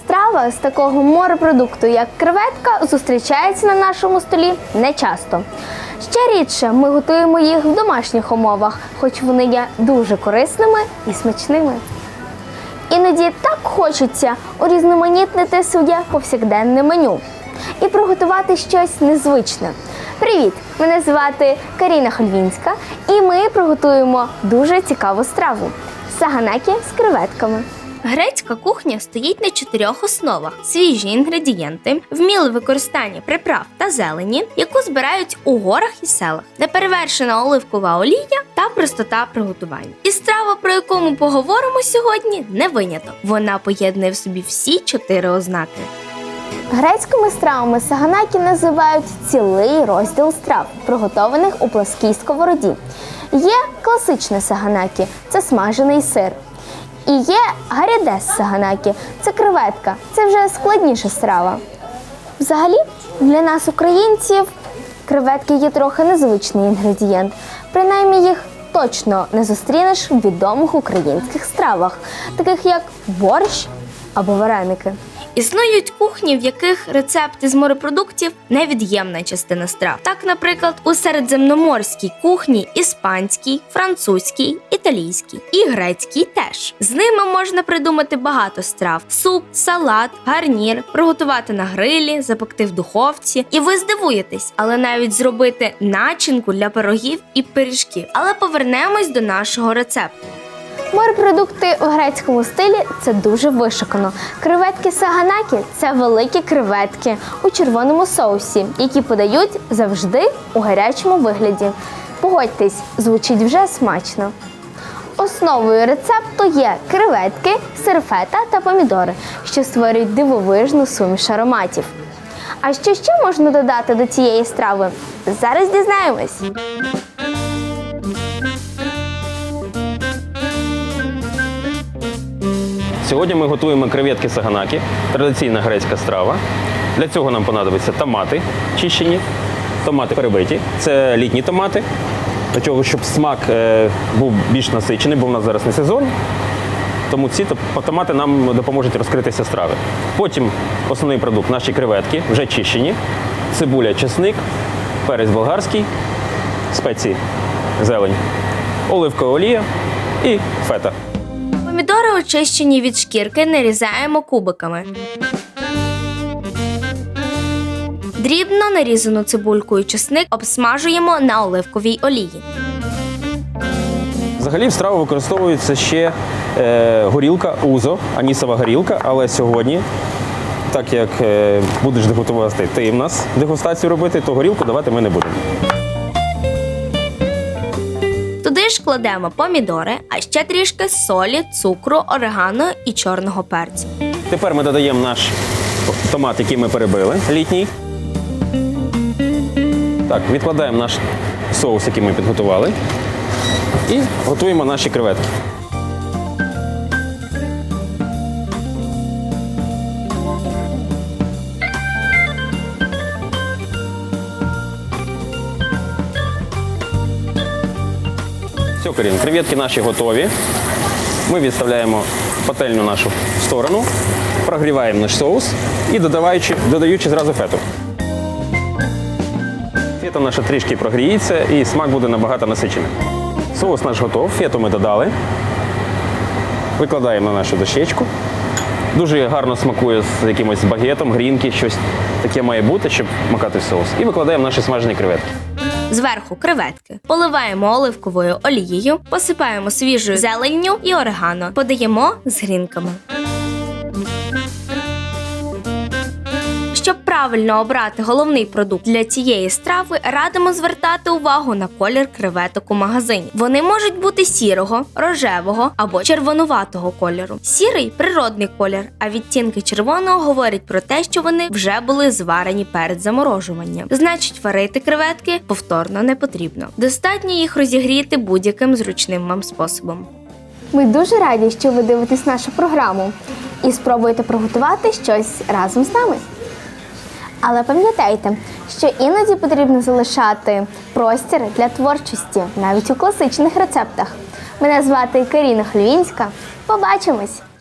Страва з такого морепродукту, як креветка, зустрічається на нашому столі не часто. Ще рідше ми готуємо їх в домашніх умовах, хоч вони є дуже корисними і смачними. Іноді так хочеться урізноманітнити своє повсякденне меню і приготувати щось незвичне. Привіт! Мене звати Каріна Хольвінська, і ми приготуємо дуже цікаву страву саганакі з креветками. Грецька кухня стоїть на чотирьох основах: свіжі інгредієнти, вміле використання приправ та зелені, яку збирають у горах і селах, неперевершена оливкова олія та простота приготування. І страва, про яку ми поговоримо сьогодні, не виняток. Вона поєднує в собі всі чотири ознаки. Грецькими стравами саганакі називають цілий розділ страв, приготованих у пласкій сковороді. Є класичне саганакі це смажений сир. І є гарядес саганакі це креветка, це вже складніша страва. Взагалі, для нас, українців, креветки є трохи незвичний інгредієнт. Принаймні їх точно не зустрінеш в відомих українських стравах, таких як борщ або вареники. Існують кухні, в яких рецепти з морепродуктів невід'ємна частина страв. Так, наприклад, у середземноморській кухні іспанській, французькій, італійській і грецькій теж. З ними можна придумати багато страв: суп, салат, гарнір, приготувати на грилі, запекти в духовці. І ви здивуєтесь, але навіть зробити начинку для пирогів і пиріжків. Але повернемось до нашого рецепту. Морепродукти у грецькому стилі це дуже вишукано. Креветки саганакі це великі креветки у червоному соусі, які подають завжди у гарячому вигляді. Погодьтесь, звучить вже смачно. Основою рецепту є креветки, серфета та помідори, що створюють дивовижну суміш ароматів. А що ще можна додати до цієї страви? Зараз дізнаємось. Сьогодні ми готуємо креветки саганакі, традиційна грецька страва. Для цього нам понадобиться томати чищені, томати перебиті. Це літні томати. Для того, щоб смак е, був більш насичений, бо в нас зараз не сезон. Тому ці томати нам допоможуть розкритися страви. Потім основний продукт наші креветки, вже чищені, цибуля, чесник, перець болгарський, спеції, зелень, оливкова олія і фета. Помідори, очищені від шкірки, нарізаємо кубиками. Дрібно нарізану цибульку і чесник обсмажуємо на оливковій олії. Взагалі в страву використовується ще е, горілка узо, анісова горілка, але сьогодні, так як е, будеш дегустувати ти в нас дегустацію робити, то горілку давати ми не будемо. Туди ж кладемо помідори, а ще трішки солі, цукру, орегано і чорного перцю. Тепер ми додаємо наш томат, який ми перебили, літній. Так, відкладаємо наш соус, який ми підготували. І готуємо наші креветки. Все, Карін, креветки наші готові. Ми відставляємо пательню нашу в сторону, прогріваємо наш соус і додаваючи, додаючи зразу фету. Фета наша трішки прогріється і смак буде набагато насичений. Соус наш готов, фету ми додали. Викладаємо на нашу дощечку. Дуже гарно смакує з якимось багетом, грінки, щось таке має бути, щоб макати в соус. І викладаємо наші смажені креветки. Зверху креветки. Поливаємо оливковою олією, посипаємо свіжою зеленню і орегано. Подаємо з грінками. Правильно обрати головний продукт для цієї страви, радимо звертати увагу на колір креветок у магазині. Вони можуть бути сірого, рожевого або червонуватого кольору. Сірий природний колір, а відтінки червоного говорять про те, що вони вже були зварені перед заморожуванням. Значить, варити креветки повторно не потрібно. Достатньо їх розігріти будь-яким зручним вам способом. Ми дуже раді, що ви дивитесь нашу програму і спробуєте приготувати щось разом з нами. Але пам'ятайте, що іноді потрібно залишати простір для творчості навіть у класичних рецептах. Мене звати Каріна Хлювінська. Побачимось!